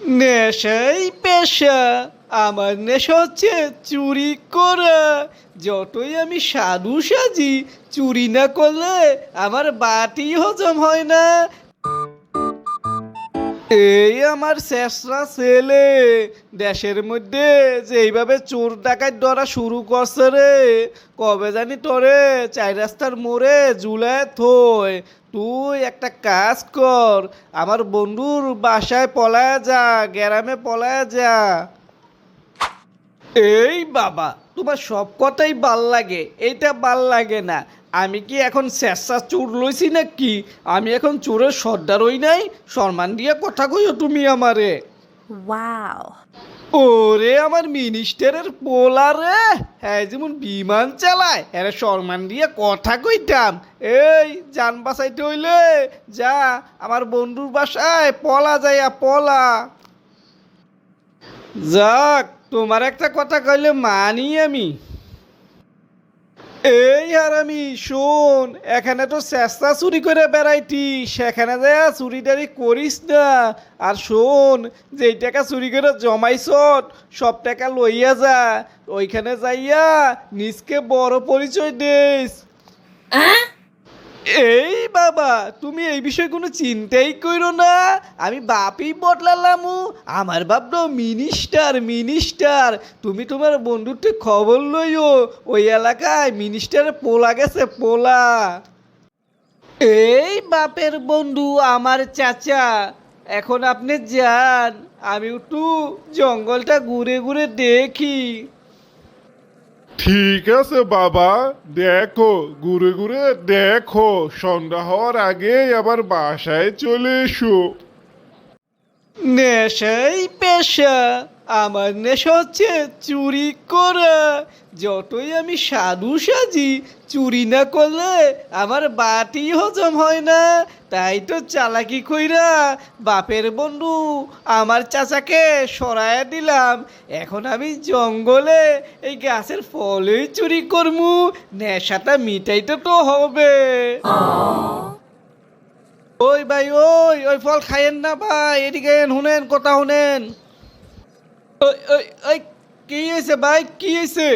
নেশাই পেশা, আমার নেশা হচ্ছে চুরি করা। যতই আমি সাধু সাজি, চুরি না করলে আমার বাটি হজম হয় না। এই আমার শেষরা ছেলে, দেশের মধ্যে যে এইভাবে চোর ডাকাত ধরা শুরু করছে রে, কবে জানি তোরে চাই রাস্তার মোড়ে ঝুলায় থই। তুই একটা কাজ কর, আমার বন্ধুর বাসায় পলায় যা, গ্রামে পলায় যা। এই বাবা, তোমার সব কথাই ভালো লাগে, এইটা ভালো লাগে না। আমি কি এখন স্যাসা চোর লইছি না কি আমি এখন চোরের সর্দার হই নাই, সম্মান দিয়ে কথা কইও তুমি আমারে। Wow. ওরে আমার মিনিস্টারের পোলা রে। হ্যাঁ যেমন বিমান চালায় হ্যাঁ সম্মান দিয়ে কথা কইতাম। এই, যান বাসাইতে হইলে যা, আমার বন্ধুর বাসায় পলা যাইয়া পলা। যাক, তোমার একটা কথা কইলে মানি আমি। এই হারামি, শোন, এখানে তো চেষ্টা চুরি করে বেড়াইটি সেখানে যা চুরি টারি করিস না। আর শোন, যেই টাকা চুরি করে জমাইছ, সব টাকা লইয়া যা, ওইখানে যাইয়া নিজকে বড় পরিচয় দিস। এই বাবা, তুমি এই বিষয়ে কোনো চিন্তাই করো না। আমি বাপই বদলালামু। আমার বাপ তো মিনিস্টার মিনিস্টার তুমি তোমার বন্ধুতে খবর লইও। ওই এলাকায় মিনিস্টারের পোলা গেছে, পোলা। এই বাপের বন্ধু আমার চাচা। এখন আপনি যান, আমি একটু জঙ্গলটা ঘুরে ঘুরে দেখি। ঠিক আছে বাবা। দেখো ঘুরে ঘুরে দেখো। সন্ধ্যা হওয়ার আগেই আবার বাসায় চলে এসো। নেশাই পেশা। আমার নেশা হচ্ছে চুরি করা। যতই আমি সাধু সাজি, চুরি না করলে আমার বাটি হজম হয় না। তাই তো চালাকি কইরা বাপের বন্ধু আমার চাচাকে সরাইয়া দিলাম। এখন আমি জঙ্গলে এই গাছের ফলই চুরি করমু। নেশাটা মিটাইতে তো হবে। ওই ভাই, ওই ওই ফল খাইয়েন না ভাই, এদিকে শুনেন, কথা শুনেন। ওই ওই ওই, কি হয়েছে ভাই, কি হয়েছে